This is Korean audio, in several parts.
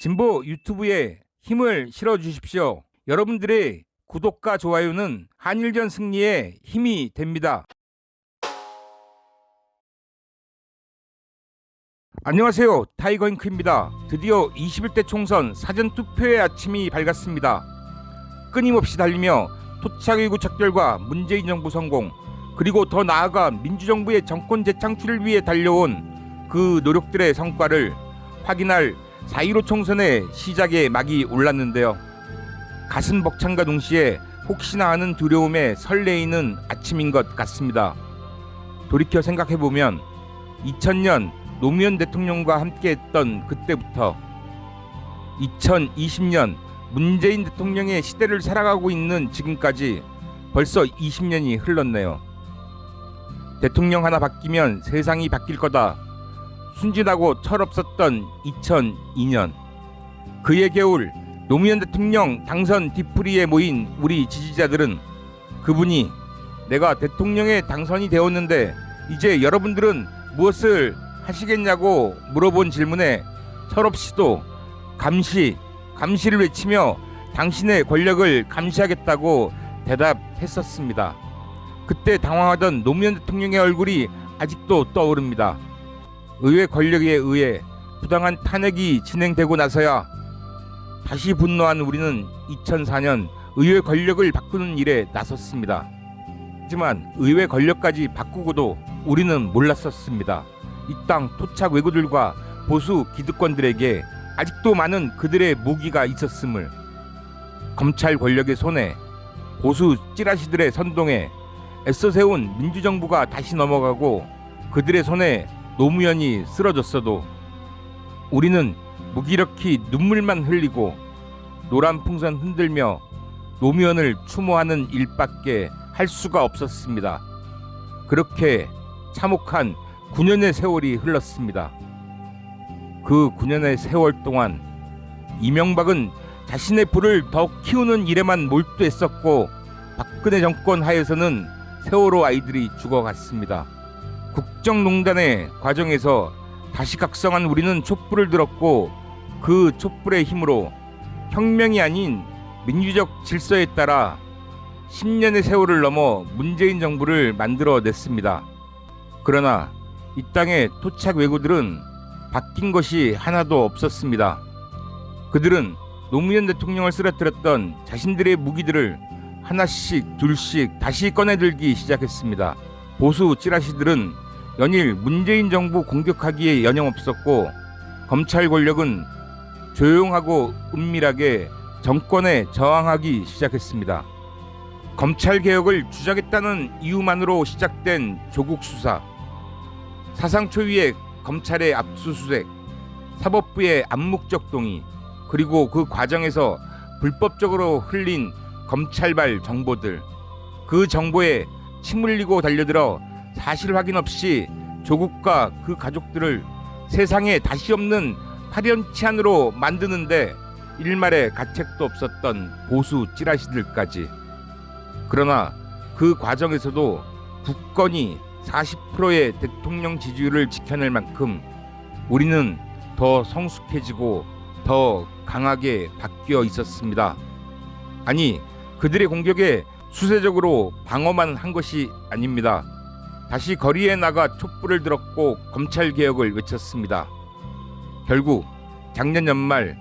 진보 유튜브에 힘을 실어 주십시오. 여러분들의 구독과 좋아요는 한일전 승리에 힘이 됩니다. 안녕하세요. 타이거 잉크입니다. 드디어 21대 총선 사전 투표의 아침이 밝았습니다. 끊임없이 달리며 토착의구 척결과 문재인 정부 성공 그리고 더 나아가 민주정부의 정권 재창출을 위해 달려온 그 노력들의 성과를 확인할 4.15 총선의 시작에 막이 올랐는데요. 가슴 벅찬과 동시에 혹시나 하는 두려움에 설레이는 아침인 것 같습니다. 돌이켜 생각해보면 2000년 노무현 대통령과 함께했던 그때부터 2020년 문재인 대통령의 시대를 살아가고 있는 지금까지 벌써 20년이 흘렀네요. 대통령 하나 바뀌면 세상이 바뀔 거다. 순진하고 철없었던 2002년 그의 겨울 노무현 대통령 당선 뒤풀이에 모인 우리 지지자들은 그분이 내가 대통령에 당선이 되었는데 이제 여러분들은 무엇을 하시겠냐고 물어본 질문에 철없이도 감시 감시를 외치며 당신의 권력을 감시하겠다고 대답했었습니다. 그때 당황하던 노무현 대통령의 얼굴이 아직도 떠오릅니다. 의회 권력에 의해 부당한 탄핵이 진행되고 나서야 다시 분노한 우리는 2004년 의회 권력을 바꾸는 일에 나섰습니다. 하지만 의회 권력까지 바꾸고도 우리는 몰랐었습니다. 이 땅 토착 왜구들과 보수 기득권들에게 아직도 많은 그들의 무기가 있었음을 검찰 권력의 손에 보수 찌라시들의 선동에 애써 세운 민주정부가 다시 넘어가고 그들의 손에 노무현이 쓰러졌어도 우리는 무기력히 눈물만 흘리고 노란 풍선 흔들며 노무현을 추모하는 일밖에 할 수가 없었습니다. 그렇게 참혹한 9년의 세월이 흘렀습니다. 그 9년의 세월 동안 이명박은 자신의 불을 더 키우는 일에만 몰두했었고 박근혜 정권 하에서는 세월호 아이들이 죽어갔습니다. 국정농단의 과정에서 다시 각성한 우리는 촛불을 들었고 그 촛불의 힘으로 혁명이 아닌 민주적 질서에 따라 10년의 세월을 넘어 문재인 정부를 만들어냈습니다. 그러나 이 땅의 토착 왜구들은 바뀐 것이 하나도 없었습니다. 그들은 노무현 대통령을 쓰러뜨렸던 자신들의 무기들을 하나씩 둘씩 다시 꺼내들기 시작했습니다. 보수 찌라시들은 연일 문재인 정부 공격하기에 여념없었고 검찰 권력은 조용하고 은밀하게 정권에 저항하기 시작했습니다. 검찰 개혁을 주장했다는 이유만으로 시작된 조국 수사, 사상 초유의 검찰의 압수수색, 사법부의 암묵적 동의, 그리고 그 과정에서 불법적으로 흘린 검찰발 정보들, 그 정보에 침 흘리고 달려들어 사실 확인 없이 조국과 그 가족들을 세상에 다시 없는 파렴치한으로 만드는데 일말의 가책도 없었던 보수 찌라시들까지. 그러나 그 과정에서도 굳건히 40%의 대통령 지지율을 지켜낼 만큼 우리는 더 성숙해지고 더 강하게 바뀌어 있었습니다. 아니, 그들의 공격에 수세적으로 방어만 한 것이 아닙니다. 다시 거리에 나가 촛불을 들었고 검찰 개혁을 외쳤습니다. 결국 작년 연말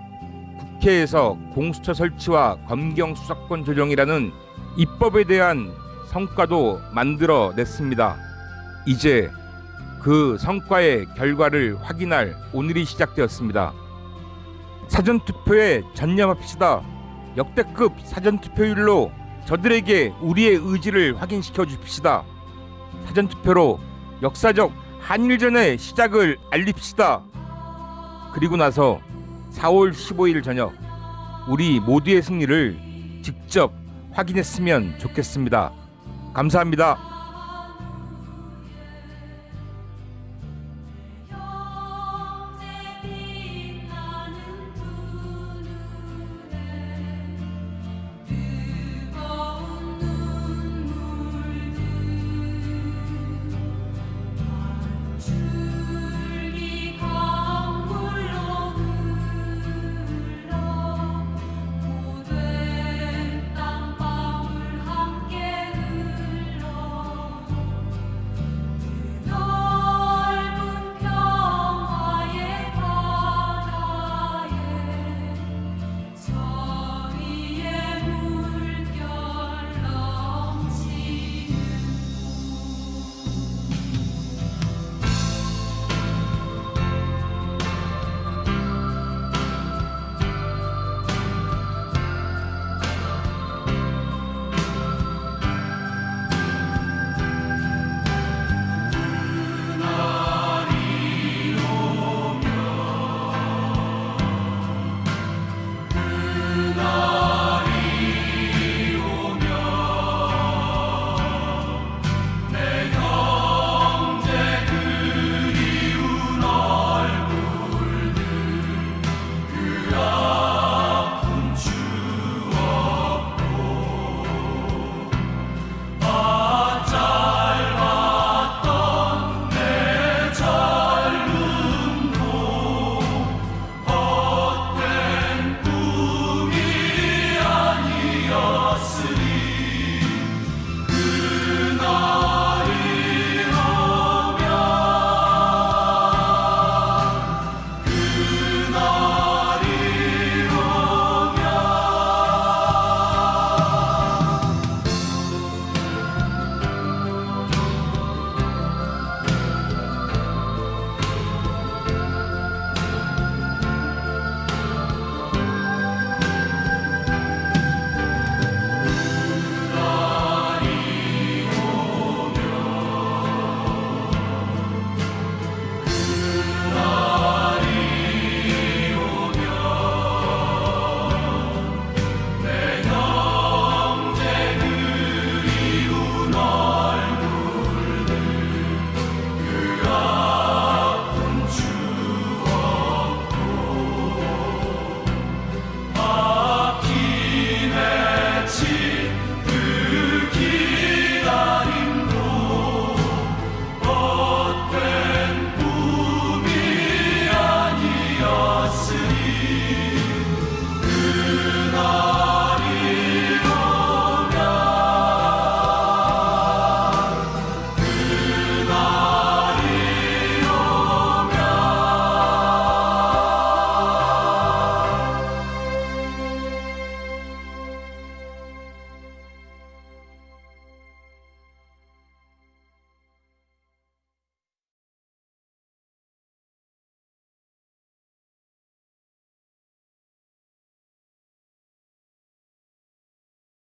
국회에서 공수처 설치와 검경 수사권 조정이라는 입법에 대한 성과도 만들어 냈습니다. 이제 그 성과의 결과를 확인할 오늘이 시작되었습니다. 사전투표에 전념합시다. 역대급 사전투표율로 저들에게 우리의 의지를 확인시켜 줍시다. 사전투표로 역사적 한일전의 시작을 알립시다. 그리고 나서 4월 15일 저녁 우리 모두의 승리를 직접 확인했으면 좋겠습니다. 감사합니다.